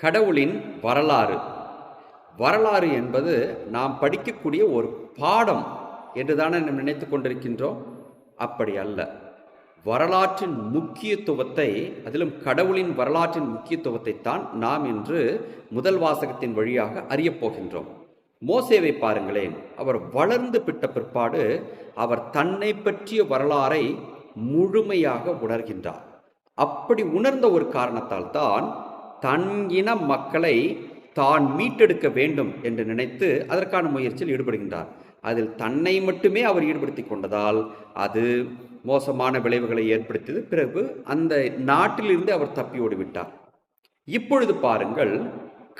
கடவுளின் வரலாறு. வரலாறு என்பது நாம் படிக்கக்கூடிய ஒரு பாடம் என்று தானே நாம் நினைத்து கொண்டிருக்கின்றோம்? அப்படி அல்ல. வரலாற்றின் முக்கியத்துவத்தை அதிலும் கடவுளின் வரலாற்றின் முக்கியத்துவத்தை தான் நாம் இன்று முதல் வாசகத்தின் வழியாக அறியப் போகின்றோம். மோசேவை பாருங்களேன் அவர் வளர்ந்து பிட்ட பிற்பாடு அவர் தன்னை பற்றிய வரலாறை முழுமையாக உணர்கின்றார். அப்படி உணர்ந்த ஒரு காரணத்தால் தான் தன் இன மக்களை தான் மீட்டெடுக்க வேண்டும் என்று நினைத்து அதற்கான முயற்சியில் ஈடுபடுகின்றார். அதில் தன்னை மட்டுமே அவர் ஈடுபடுத்தி கொண்டதால் அது மோசமான விளைவுகளை ஏற்படுத்தியது. பிறகு அந்த நாட்டிலிருந்து அவர் தப்பி ஓடிவிட்டார். இப்பொழுது பாருங்கள்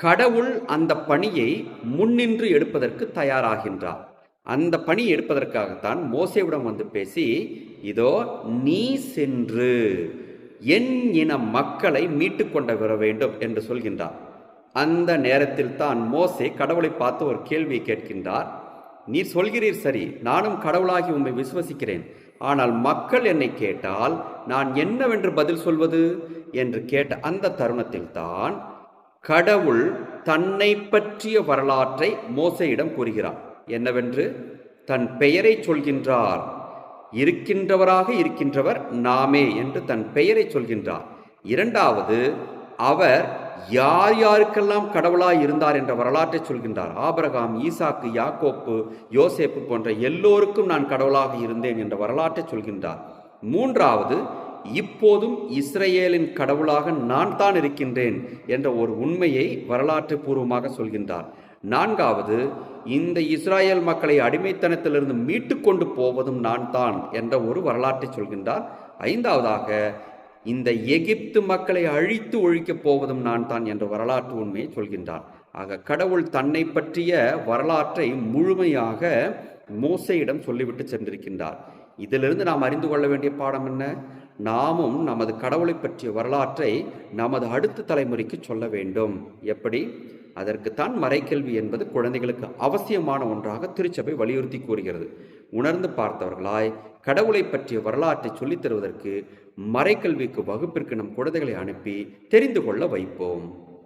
கடவுள் அந்த பணியை முன்னின்று எடுப்பதற்கு தயாராகின்றார். அந்த பணி எடுப்பதற்காகத்தான் மோசேவிடம் வந்து பேசி இதோ நீ சென்று என் இன மக்களை மீட்டு கொண்டு வர வேண்டும் என்று சொல்கின்றார். அந்த நேரத்தில் தான் மோசே கடவுளை பார்த்து ஒரு கேள்வியை கேட்கின்றார். நீர் சொல்கிறீர் சரி நானும் கடவுளாகி உம்மை விசுவசிக்கிறேன். ஆனால் மக்கள் என்னை கேட்டால் நான் என்னவென்று பதில் சொல்வது? என்று கேட்ட அந்த தருணத்தில் தான் கடவுள் தன்னை பற்றிய வரலாற்றை மோசையிடம் கூறுகிறார். என்னவென்று? தன் பெயரை சொல்கின்றார். இருக்கின்றவராக இருக்கின்றவர் நாமே என்று தன் பெயரை சொல்கின்றார். இரண்டாவது அவர் யார் யாருக்கெல்லாம் கடவுளாய் இருந்தார் என்ற வரலாற்றை சொல்கின்றார். ஆபரகாம் ஈசாக்கு யாக்கோப்பு யோசேப்பு போன்ற எல்லோருக்கும் நான் கடவுளாக இருந்தேன் என்ற வரலாற்றை சொல்கின்றார். மூன்றாவது இப்போதும் இஸ்ரேலின் கடவுளாக நான் தான் இருக்கின்றேன் என்ற ஒரு உண்மையை வரலாற்று பூர்வமாக சொல்கின்றார். நான்காவது இந்த இஸ்ராயல் மக்களை அடிமைத்தனத்திலிருந்து மீட்டு கொண்டு போவதும் நான் தான் என்ற ஒரு வரலாற்றை சொல்கின்றார். ஐந்தாவதாக இந்த எகிப்து மக்களை அழித்து ஒழிக்கப் போவதும் நான் தான் என்ற வரலாற்று உண்மையை சொல்கின்றார். ஆக கடவுள் தன்னை பற்றிய வரலாற்றை முழுமையாக மோசையிடம் சொல்லிவிட்டு சென்றிருக்கின்றார். இதிலிருந்து நாம் அறிந்து கொள்ள வேண்டிய பாடம் என்ன? நாமும் நமது கடவுளை பற்றிய வரலாற்றை நமது அடுத்த தலைமுறைக்கு சொல்ல வேண்டும். எப்படி? அதற்குத்தான் மறைக்கல்வி என்பது குழந்தைகளுக்கு அவசியமான ஒன்றாக திருச்சபை வலியுறுத்தி கூறுகிறது. உணர்ந்து பார்த்தவர்களாய் கடவுளை பற்றிய வரலாற்றை சொல்லித் தருவதற்கு மறைக்கல்விக்கு வகுப்பிற்கு நம் குழந்தைகளை அனுப்பி தெரிந்து கொள்ள வைப்போம்.